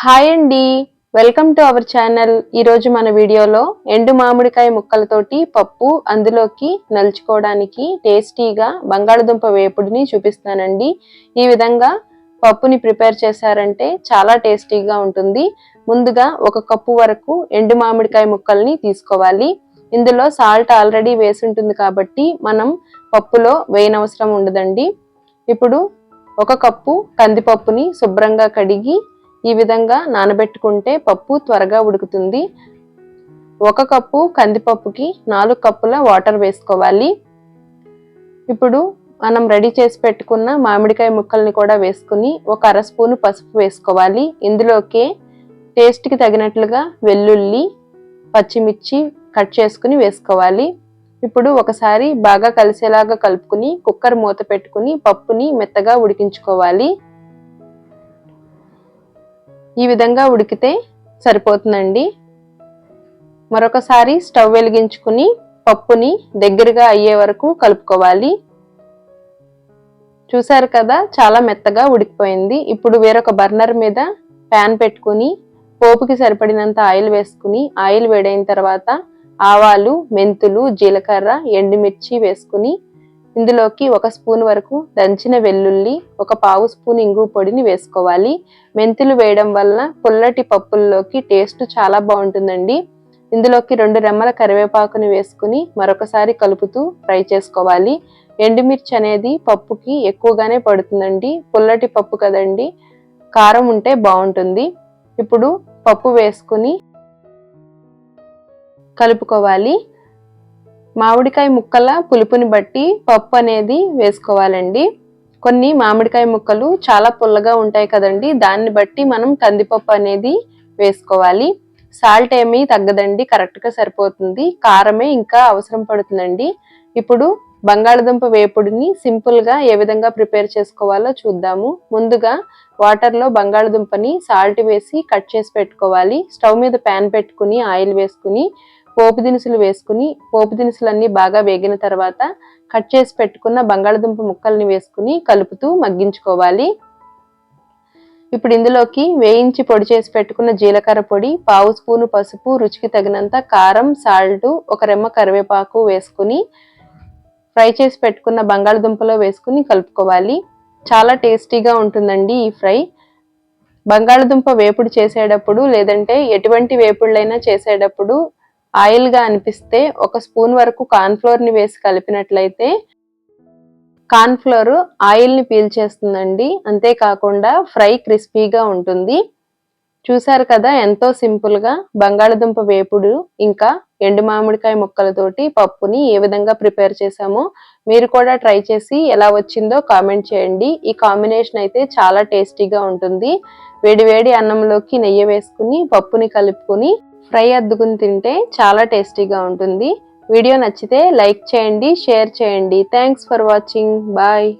Hi అండి. Welcome to our channel. ఈరోజు మన వీడియోలో ఎండు మామిడికాయ ముక్కలతోటి పప్పు అందులోకి నలుచుకోవడానికి టేస్టీగా బంగాళదుంప వేపుడిని చూపిస్తానండి. ఈ విధంగా పప్పుని ప్రిపేర్ చేశారంటే చాలా టేస్టీగా ఉంటుంది. ముందుగా ఒక కప్పు వరకు ఎండు మామిడికాయ ముక్కల్ని తీసుకోవాలి. ఇందులో సాల్ట్ ఆల్రెడీ వేసి ఉంటుంది కాబట్టి మనం పప్పులో వేయనవసరం ఉండదండి. ఇప్పుడు ఒక కప్పు కందిపప్పుని శుభ్రంగా కడిగి ఈ విధంగా నానబెట్టుకుంటే పప్పు త్వరగా ఉడుకుతుంది. ఒక కప్పు కందిపప్పుకి నాలుగు కప్పుల వాటర్ వేసుకోవాలి. ఇప్పుడు మనం రెడీ చేసి పెట్టుకున్న మామిడికాయ ముక్కల్ని కూడా వేసుకుని ఒక అర స్పూను పసుపు వేసుకోవాలి. ఇందులోకే టేస్ట్కి తగినట్లుగా వెల్లుల్లి పచ్చిమిర్చి కట్ చేసుకుని వేసుకోవాలి. ఇప్పుడు ఒకసారి బాగా కలిసేలాగా కలుపుకుని కుక్కర్ మూత పెట్టుకుని పప్పుని మెత్తగా ఉడికించుకోవాలి. ఈ విధంగా ఉడికితే సరిపోతుందండి. మరొకసారి స్టవ్ వెలిగించుకుని పప్పుని దగ్గరగా అయ్యే వరకు కలుపుకోవాలి. చూసారు కదా చాలా మెత్తగా ఉడికిపోయింది. ఇప్పుడు వేరొక బర్నర్ మీద ప్యాన్ పెట్టుకుని పోపుకి సరిపడినంత ఆయిల్ వేసుకుని ఆయిల్ వేడైన తర్వాత ఆవాలు మెంతులు జీలకర్ర ఎండుమిర్చి వేసుకుని ఇందులోకి ఒక స్పూన్ వరకు దంచిన వెల్లుల్లి ఒక పావు స్పూన్ ఇంగు పొడిని వేసుకోవాలి. మెంతులు వేయడం వల్ల పుల్లటి పప్పుల్లోకి టేస్ట్ చాలా బాగుంటుందండి. ఇందులోకి రెండు రెమ్మల కరివేపాకుని వేసుకుని మరొకసారి కలుపుతూ ఫ్రై చేసుకోవాలి. ఎండుమిర్చి అనేది పప్పుకి ఎక్కువగానే పడుతుందండి. పుల్లటి పప్పు కదండి. కారం ఉంటే బాగుంటుంది. ఇప్పుడు పప్పు వేసుకుని కలుపుకోవాలి. మామిడికాయ ముక్కల పులుపుని బట్టి పప్పు అనేది వేసుకోవాలండి. కొన్ని మామిడికాయ ముక్కలు చాలా పుల్లగా ఉంటాయి కదండి. దాన్ని బట్టి మనం కందిపప్పు అనేది వేసుకోవాలి. సాల్ట్ ఏమీ తగ్గదండి కరెక్ట్గా సరిపోతుంది. కారమే ఇంకా అవసరం పడుతుందండి. ఇప్పుడు బంగాళదుంప వేపుడిని సింపుల్గా ఏ విధంగా ప్రిపేర్ చేసుకోవాలో చూద్దాము. ముందుగా వాటర్లో బంగాళదుంపని సాల్ట్ వేసి కట్ చేసి పెట్టుకోవాలి. స్టవ్ మీద ప్యాన్ పెట్టుకుని ఆయిల్ వేసుకుని పోపు దినుసులు వేసుకుని పోపు దినుసులన్నీ బాగా వేగిన తర్వాత కట్ చేసి పెట్టుకున్న బంగాళదుంప ముక్కల్ని వేసుకుని కలుపుతూ మగ్గించుకోవాలి. ఇప్పుడు ఇందులోకి వేయించి పొడి చేసి పెట్టుకున్న జీలకర్ర పొడి పావు స్పూను పసుపు రుచికి తగినంత కారం సాల్ట్ ఒక రెమ్మ కరివేపాకు వేసుకుని ఫ్రై చేసి పెట్టుకున్న బంగాళదుంపలో వేసుకుని కలుపుకోవాలి. చాలా టేస్టీగా ఉంటుందండి ఈ ఫ్రై. బంగాళదుంప వేపుడు చేసేటప్పుడు లేదంటే ఎటువంటి వేపుళ్ళైనా చేసేటప్పుడు ఆయిల్గా అనిపిస్తే ఒక స్పూన్ వరకు కార్న్ఫ్లోర్ని వేసి కలిపినట్లయితే కార్న్ఫ్లోర్ ఆయిల్ని పీల్చేస్తుందండి అంతేకాకుండా ఫ్రై క్రిస్పీగా ఉంటుంది. చూశారు కదా ఎంతో సింపుల్గా బంగాళదుంప వేపుడు ఇంకా ఎండు మామిడికాయ ముక్కలతోటి పప్పుని ఏ విధంగా ప్రిపేర్ చేసామో మీరు కూడా ట్రై చేసి ఎలా వచ్చిందో కామెంట్ చేయండి. ఈ కాంబినేషన్ అయితే చాలా టేస్టీగా ఉంటుంది. వేడివేడి అన్నంలోకి నెయ్యి వేసుకుని పప్పుని కలుపుకుని ఫ్రై అద్దుకుని తింటే చాలా టేస్టీగా ఉంటుంది. వీడియో నచ్చితే లైక్ చేయండి షేర్ చేయండి. Thanks for watching bye